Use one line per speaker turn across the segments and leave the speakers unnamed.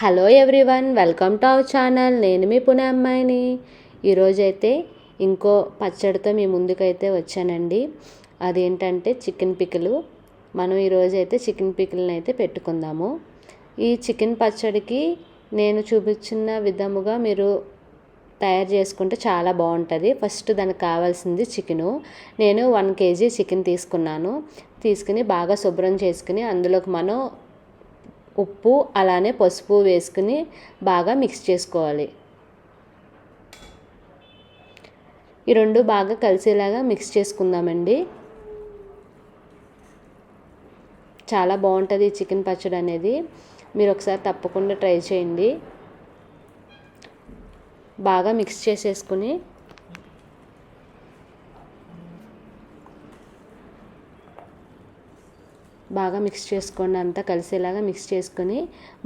Hello everyone welcome to our channel. నేను మీ పునే అమ్మాయిని. ఈరోజైతే ఇంకో పచ్చడితో మీ ముందుకైతే వచ్చానండి. అదేంటంటే చికెన్ పికిలు. మనం ఈరోజైతే చికెన్ పికిల్ని అయితే పెట్టుకుందాము. ఈ చికెన్ పచ్చడికి నేను చూపించిన విధముగా మీరు తయారు చేసుకుంటే చాలా బాగుంటుంది. ఫస్ట్ దానికి కావాల్సింది చికెను. నేను వన్ కేజీ చికెన్ తీసుకున్నాను. తీసుకుని బాగా శుభ్రం చేసుకుని అందులోకి మనం ఉప్పు అలానే పసుపు వేసుకుని బాగా మిక్స్ చేసుకోవాలి. ఈ రెండు బాగా కలిసేలాగా మిక్స్ చేసుకుందామండి. చాలా బాగుంటుంది చికెన్ పచ్చడి అనేది. మీరు ఒకసారి తప్పకుండా ట్రై చేయండి. బాగా మిక్స్ చేసేసుకుని బాగా మిక్స్ చేసుకోండి అంతా కలిసేలాగా మిక్స్ చేసుకొని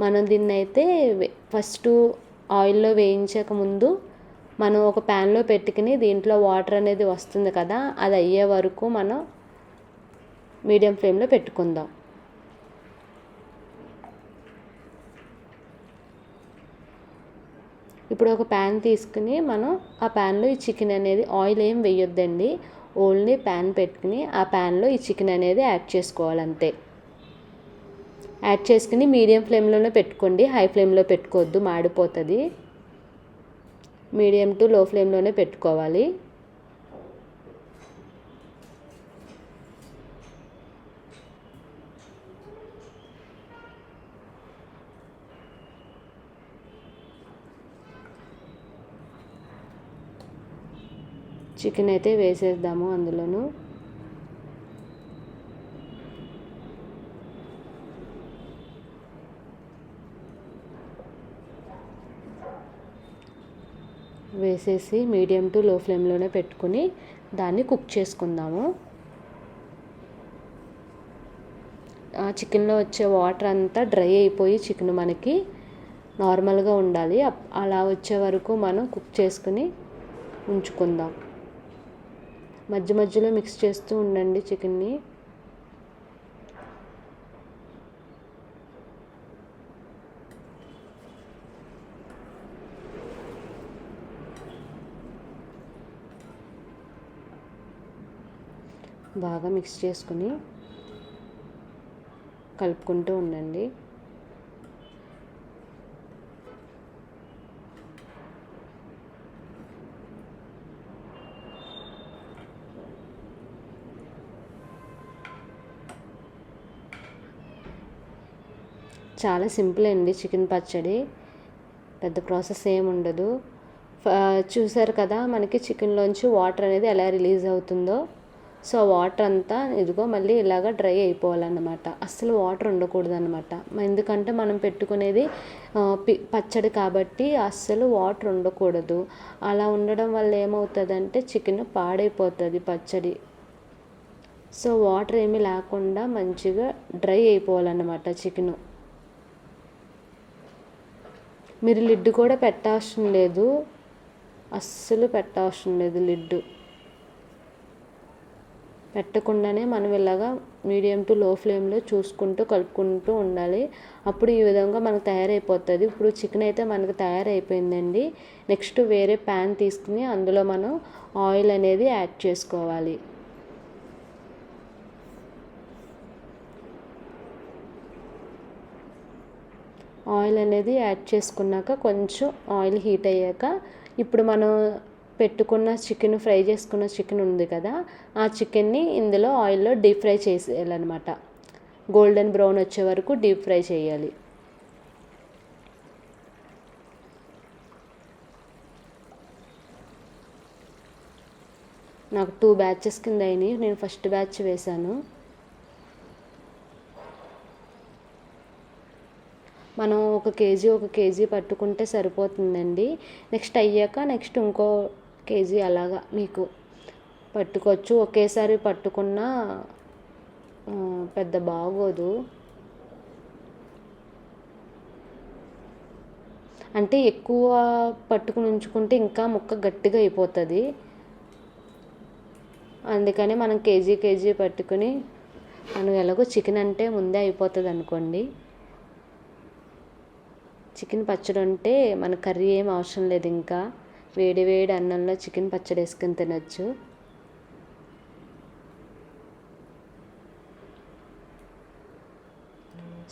మనం దీన్ని అయితే ఫస్ట్ ఆయిల్లో వేయించక ముందు మనం ఒక ప్యాన్లో పెట్టుకుని దీంట్లో వాటర్ అనేది వస్తుంది కదా అది అయ్యే వరకు మనం మీడియం ఫ్లేమ్లో పెట్టుకుందాం. ఇప్పుడు ఒక ప్యాన్ తీసుకుని మనం ఆ ప్యాన్లో ఈ చికెన్ అనేది ఆయిల్ ఏం వేయొద్దండి. ఓన్లీ ప్యాన్ పెట్టుకుని ఆ ప్యాన్లో ఈ చికెన్ అనేది యాడ్ చేసుకోవాలి అంతే యాడ్ చేసుకుని మీడియం ఫ్లేమ్లోనే పెట్టుకోండి. హై ఫ్లేమ్లో పెట్టుకోవద్దు మాడిపోతుంది. మీడియం టు లో ఫ్లేమ్లోనే పెట్టుకోవాలి. చికెన్ అయితే వేసేద్దాము అందులోను. వేసేసి మీడియం టు లో ఫ్లేమ్లోనే పెట్టుకుని దాన్ని కుక్ చేసుకుందాము. ఆ చికెన్లో వచ్చే వాటర్ అంతా డ్రై అయిపోయి చికెన్ మనకి నార్మల్గా ఉండాలి. అలా వచ్చే వరకు మనం కుక్ చేసుకుని ఉంచుకుందాం. మధ్య మధ్యలో మిక్స్ చేస్తూ ఉండండి చికెన్ని. బాగా మిక్స్ చేసుకుని కలుపుకుంటూ ఉండండి. చాలా సింపుల్ అండి చికెన్ పచ్చడి. పెద్ద ప్రాసెస్ ఏమి ఉండదు. చూసారు కదా మనకి చికెన్లోంచి వాటర్ అనేది ఎలా రిలీజ్ అవుతుందో. సో వాటర్ అంతా ఇదిగో మళ్ళీ ఇలాగ డ్రై అయిపోవాలన్నమాట. అస్సలు వాటర్ ఉండకూడదు అనమాట ఎందుకంటే మనం పెట్టుకునేది పచ్చడి కాబట్టి అస్సలు వాటర్ ఉండకూడదు. అలా ఉండడం వల్ల ఏమవుతుందంటే చికెన్ పాడైపోతుంది పచ్చడి. సో వాటర్ ఏమీ లేకుండా మంచిగా డ్రై అయిపోవాలన్నమాట చికెను. మీరు లిడ్ కూడా పెట్టవసరం లేదు. అస్సలు పెట్టవసరం లేదు లిడ్. పెట్టకుండానే మనం ఇలాగా మీడియం టు లో ఫ్లేమ్లో చూసుకుంటూ కలుపుకుంటూ ఉండాలి. అప్పుడు ఈ విధంగా మనకు తయారైపోతుంది. ఇప్పుడు చికెన్ అయితే మనకు తయారైపోయిందండి. నెక్స్ట్ వేరే ప్యాన్ తీసుకుని అందులో మనం ఆయిల్ అనేది యాడ్ చేసుకోవాలి. ఆయిల్ అనేది యాడ్ చేసుకున్నాక కొంచెం ఆయిల్ హీట్ అయ్యాక ఇప్పుడు మనం పెట్టుకున్న చికెన్ ఫ్రై చేసుకున్న చికెన్ ఉంది కదా ఆ చికెన్ని ఇందులో ఆయిల్లో డీప్ ఫ్రై చేసేయాలన్నమాట. గోల్డెన్ బ్రౌన్ వచ్చే వరకు డీప్ ఫ్రై చేయాలి. నాకు టూ బ్యాచెస్ కింద అయినాయి. నేను ఫస్ట్ బ్యాచ్ వేశాను. మనం ఒక కేజీ ఒక కేజీ పట్టుకుంటే సరిపోతుందండి. నెక్స్ట్ అయ్యాక నెక్స్ట్ ఇంకో కేజీ అలాగా మీకు పట్టుకోవచ్చు. ఒకేసారి పట్టుకున్న పెద్ద బాగోదు. అంటే ఎక్కువ పట్టుకుని ఉంచుకుంటే ఇంకా ముక్క గట్టిగా అయిపోతుంది. అందుకని మనం కేజీ కేజీ పట్టుకుని మనం ఎలాగో చికెన్ అంటే ముందే అయిపోతుంది అనుకోండి చికెన్ పచ్చడి ఉంటే మన కర్రీ ఏం అవసరం లేదు ఇంకా. వేడి వేడి అన్నంలో చికెన్ పచ్చడి వేసుకుని తినొచ్చు.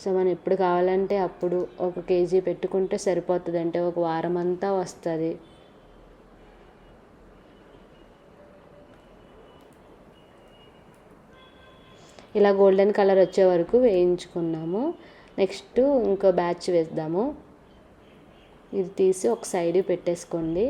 సో మనం ఎప్పుడు కావాలంటే అప్పుడు ఒక కేజీ పెట్టుకుంటే సరిపోతుంది అంటే ఒక వారం అంతా వస్తుంది. ఇలా గోల్డెన్ కలర్ వచ్చే వరకు వేయించుకున్నాము. నెక్స్ట్ ఇంకో బ్యాచ్ వేద్దాము. ఇది తీసి ఒక సైడ్ పెట్టేసుకోండి.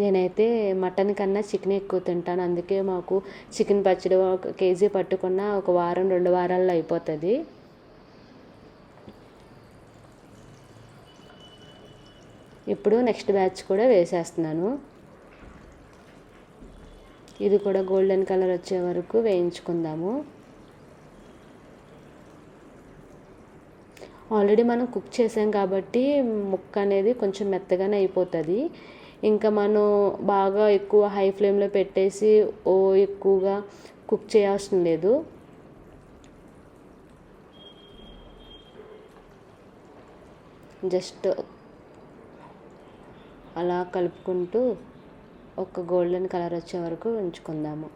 నేనైతే మటన్ కన్నా చికెన్ ఎక్కువ తింటాను. అందుకే మాకు చికెన్ పచ్చడి ఒక కేజీ పట్టుకున్న ఒక వారం రెండు వారాల్లో అయిపోతుంది. ఇప్పుడు నెక్స్ట్ బ్యాచ్ కూడా వేసేస్తున్నాను. ఇది కూడా గోల్డెన్ కలర్ వచ్చే వరకు వేయించుకుందాము. ఆల్రెడీ మనం కుక్ చేసాం కాబట్టి ముక్క అనేది కొంచెం మెత్తగానే అయిపోతుంది. ఇంకా మనం బాగా ఎక్కువ హై ఫ్లేమ్లో పెట్టేసి ఓ ఎక్కువగా కుక్ చేయాల్సిన లేదు. జస్ట్ అలా కలుపుకుంటూ ఒక గోల్డెన్ కలర్ వచ్చే వరకు ఉంచుకుందాము.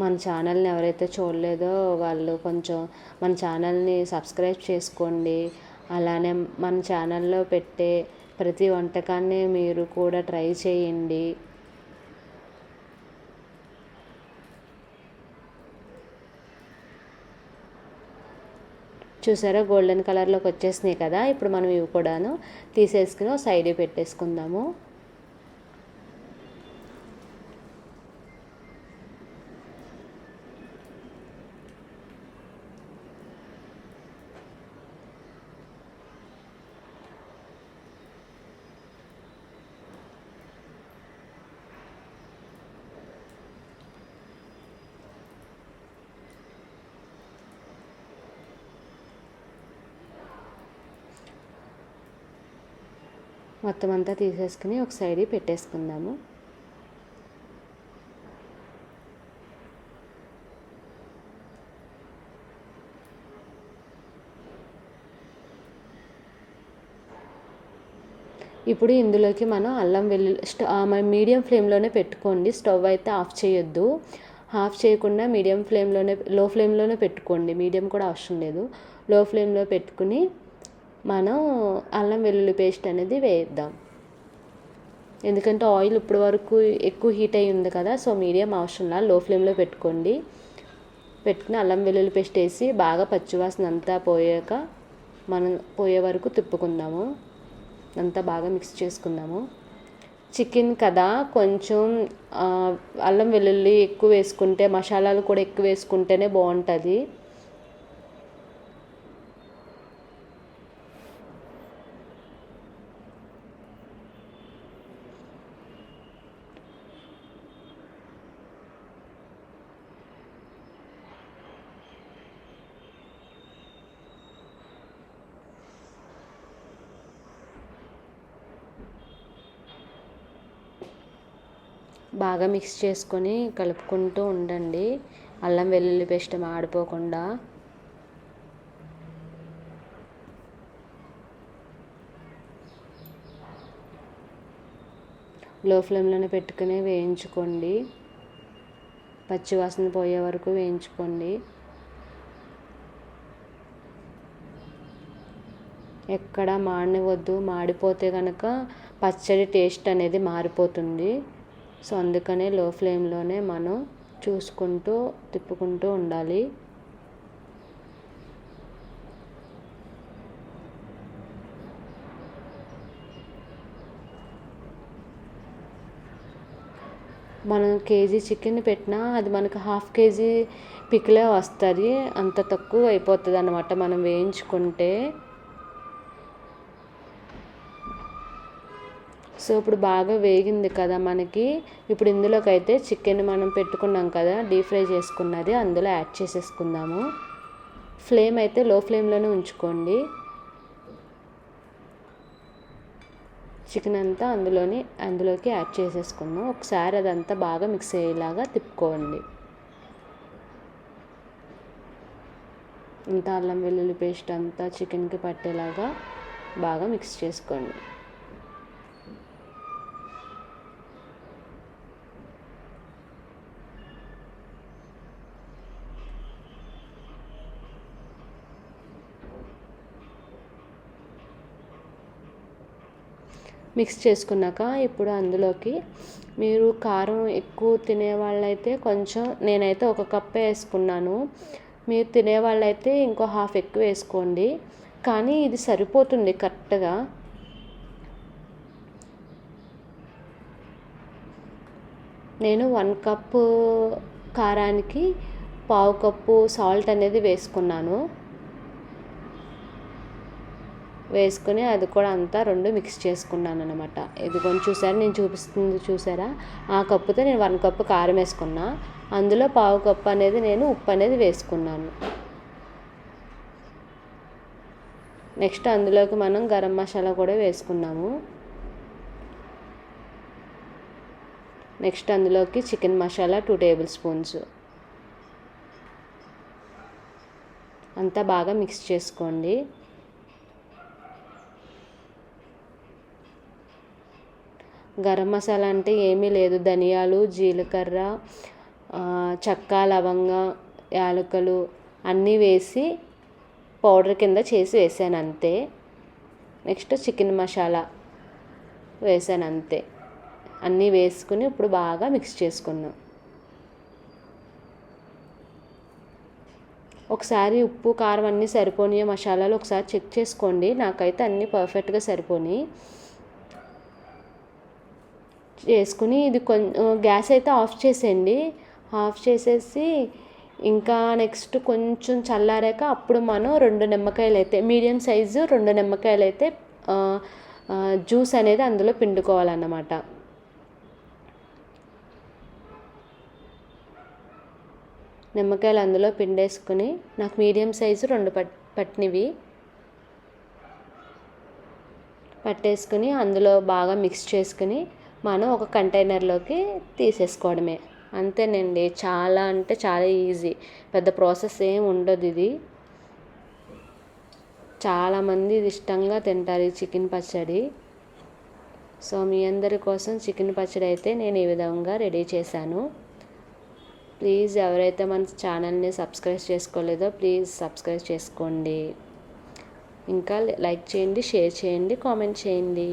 మన ఛానల్ని ఎవరైతే చూడలేదో వాళ్ళు కొంచెం మన ఛానల్ని సబ్స్క్రైబ్ చేసుకోండి. అలానే మన ఛానల్లో పెట్టే ప్రతి వంటకాన్ని మీరు కూడా ట్రై చేయండి. చూసారా? గోల్డెన్ కలర్లోకి వచ్చేసినాయి కదా? ఇప్పుడు మనం ఇవి కూడాను తీసేసుకుని సైడ్ పెట్టేసుకుందాము. మొత్తం అంతా తీసేసుకుని ఒక సైడ్ పెట్టేసుకుందాము. ఇప్పుడు ఇందులోకి మనం అల్లం వెల్లుల్లి స్టవ్ మీడియం ఫ్లేమ్లోనే పెట్టుకోండి. స్టవ్ అయితే ఆఫ్ చేయొద్దు. ఆఫ్ చేయకుండా మీడియం ఫ్లేమ్లోనే లో ఫ్లేమ్లోనే పెట్టుకోండి. మీడియం కూడా అవసరం లేదు. లో ఫ్లేమ్లో పెట్టుకుని మనం అల్లం వెల్లుల్లి పేస్ట్ అనేది వేద్దాం. ఎందుకంటే ఆయిల్ ఇప్పటి వరకు ఎక్కువ హీట్ అయి ఉంది కదా సో మీడియం అవసరంలా లో ఫ్లేమ్లో పెట్టుకోండి. పెట్టుకుని అల్లం వెల్లుల్లి పేస్ట్ వేసి బాగా పచ్చివాసన అంతా పోయాక మనం పోయే వరకు తిప్పుకుందాము. అంతా బాగా మిక్స్ చేసుకుందాము. చికెన్ కదా కొంచెం అల్లం వెల్లుల్లి ఎక్కువ వేసుకుంటే మసాలాలు కూడా ఎక్కువ వేసుకుంటేనే బాగుంటుంది. బాగా మిక్స్ చేసుకొని కలుపుకుంటూ ఉండండి. అల్లం వెల్లుల్లి పేస్ట్ మాడిపోకుండా లో ఫ్లేమ్లోనే పెట్టుకుని వేయించుకోండి. పచ్చివాసన పోయే వరకు వేయించుకోండి. ఎక్కడ మాడనివద్దు మాడిపోతే కనుక పచ్చడి టేస్ట్ అనేది మారిపోతుంది. సో అందుకనే లో ఫ్లేమ్లోనే మనం చూసుకుంటూ తిప్పుకుంటూ ఉండాలి. మనం కేజీ చికెన్ పెట్టినా అది మనకు హాఫ్ కేజీ పికిలే వస్తుంది. అంత తక్కువ అయిపోతుంది అన్నమాట మనం వేయించుకుంటే. సో ఇప్పుడు బాగా వేగింది కదా మనకి. ఇప్పుడు ఇందులోకైతే చికెన్ మనం పెట్టుకున్నాం కదా డీప్ ఫ్రై చేసుకున్నది. అందులో యాడ్ చేసేసుకుందాము. ఫ్లేమ్ అయితే లో ఫ్లేమ్లోనే ఉంచుకోండి. చికెన్ అంతా అందులోని అందులోకి యాడ్ చేసేసుకుందాం. ఒకసారి అదంతా బాగా మిక్స్ అయ్యేలాగా తిప్పుకోండి. ఇంత అల్లం వెల్లుల్లి పేస్ట్ అంతా చికెన్కి పట్టేలాగా బాగా మిక్స్ చేసుకోండి. మిక్స్ చేసుకున్నాక ఇప్పుడు అందులోకి మీరు కారం ఎక్కువ తినే వాళ్ళైతే కొంచెం నేనైతే ఒక కప్పే వేసుకున్నాను. మీరు తినే వాళ్ళైతే ఇంకో హాఫ్ ఎక్కువ వేసుకోండి. కానీ ఇది సరిపోతుంది కరెక్ట్గా. నేను వన్ కప్పు కారానికి పావు కప్పు సాల్ట్ అనేది వేసుకున్నాను. వేసుకుని అది కూడా అంతా రెండు మిక్స్ చేసుకున్నాను అనమాట ఇదిగోని చూసారా? నేను చూపిస్తుంది చూసారా? ఆ కప్పుతో నేను వన్ కప్పు కారం వేసుకున్నా. అందులో పావు కప్పు అనేది నేను ఉప్పు అనేది వేసుకున్నాను. నెక్స్ట్ అందులోకి మనం గరం మసాలా కూడా వేసుకున్నాము. నెక్స్ట్ అందులోకి chicken masala two tablespoons. అంతా బాగా మిక్స్ చేసుకోండి. గరం మసాలా అంటే ఏమీ లేదు. ధనియాలు జీలకర్ర చెక్క లవంగ యాలకులు అన్నీ వేసి పౌడర్ కింద చేసి వేసాను అంతే. నెక్స్ట్ చికెన్ మసాలా వేసాను అంతే. అన్నీ వేసుకుని ఇప్పుడు బాగా మిక్స్ చేసుకున్నాం. ఒకసారి ఉప్పు కారం అన్నీ సరిపోని మసాలాలు ఒకసారి చెక్ చేసుకోండి. నాకైతే అన్నీ పర్ఫెక్ట్గా సరిపోయి చేసుకుని ఇది కొంచెం గ్యాస్ అయితే ఆఫ్ చేసేయండి. ఆఫ్ చేసేసి ఇంకా నెక్స్ట్ కొంచెం చల్లారాక అప్పుడు మనం రెండు నిమ్మకాయలు అయితే మీడియం సైజు రెండు నిమ్మకాయలు అయితే జ్యూస్ అనేది అందులో పిండుకోవాలన్నమాట. నిమ్మకాయలు అందులో పిండేసుకుని నాకు మీడియం సైజు రెండు పట్ పట్టినవి. పట్టేసుకుని అందులో బాగా మిక్స్ చేసుకుని మనం ఒక కంటైనర్లోకి తీసేసుకోవడమే. అంతేనండి. చాలా అంటే చాలా ఈజీ. పెద్ద ప్రాసెస్ ఏం ఉండదు ఇది. చాలామంది ఇది ఇష్టంగా తింటారు ఈ చికెన్ పచ్చడి. సో మీ అందరి కోసం చికెన్ పచ్చడి అయితే నేను ఈ విధంగా రెడీ చేశాను. ప్లీజ్ ఎవరైతే మన ఛానల్ని సబ్స్క్రైబ్ చేసుకోలేదో ప్లీజ్ సబ్స్క్రైబ్ చేసుకోండి. ఇంకా లైక్ చేయండి షేర్ చేయండి కామెంట్ చేయండి.